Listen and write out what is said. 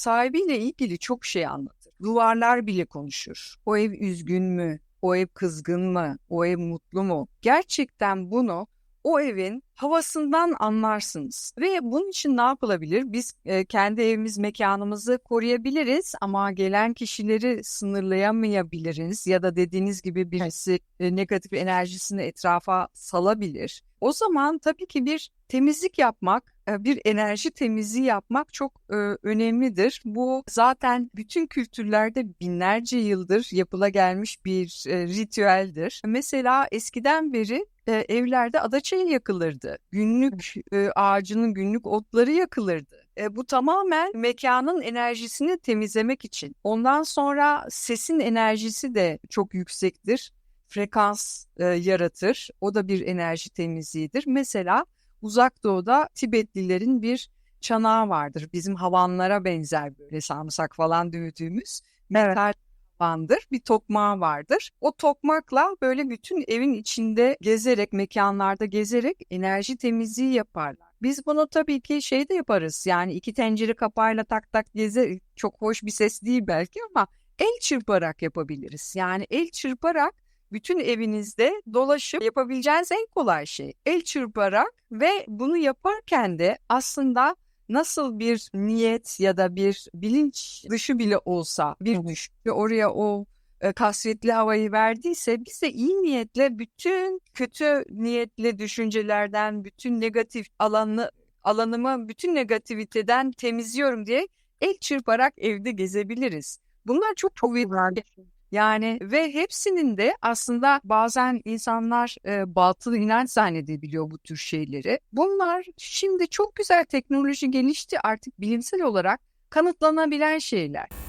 sahibiyle ilgili çok şey anlatır. Duvarlar bile konuşur. O ev üzgün mü? O ev kızgın mı? O ev mutlu mu? Gerçekten bunu o evin havasından anlarsınız. Ve bunun için ne yapılabilir? Biz e, kendi evimiz, mekanımızı koruyabiliriz ama gelen kişileri sınırlayamayabiliriz ya da dediğiniz gibi birisi e, negatif enerjisini etrafa salabilir. O zaman tabii ki bir temizlik yapmak, e, bir enerji temizliği yapmak çok e, önemlidir. Bu zaten bütün kültürlerde binlerce yıldır yapıla gelmiş bir e, ritüeldir. Mesela eskiden beri e, evlerde adaçayı yakılırdı. Günlük e, ağacının günlük otları yakılırdı. E, bu tamamen mekanın enerjisini temizlemek için. Ondan sonra sesin enerjisi de çok yüksektir. Frekans e, yaratır. O da bir enerji temizliğidir. Mesela Uzak Doğu'da Tibetlilerin bir çanağı vardır. Bizim havanlara benzer böyle sarımsak falan dövdüğümüz. Metal havandır. Bir tokmağı vardır. O tokmakla böyle bütün evin içinde gezerek, mekanlarda gezerek enerji temizliği yaparlar. Biz bunu tabii ki şey de yaparız. Yani iki tencere kapağıyla tak tak gezer. Çok hoş bir ses değil belki ama el çırparak yapabiliriz. Yani el çırparak bütün evinizde dolaşıp yapabileceğiniz en kolay şey. El çırparak ve bunu yaparken de aslında nasıl bir niyet ya da bir bilinç dışı bile olsa bir düş ve oraya o e, kasvetli havayı verdiyse biz de iyi niyetle bütün kötü niyetli düşüncelerden, bütün negatif alanı alanımı bütün negativiteden temizliyorum diye el çırparak evde gezebiliriz. Bunlar çok kuvvetli. Yani ve hepsinin de aslında bazen insanlar e, batıl inanç zannedebiliyor bu tür şeyleri. Bunlar şimdi çok güzel teknoloji gelişti artık bilimsel olarak kanıtlanabilen şeyler.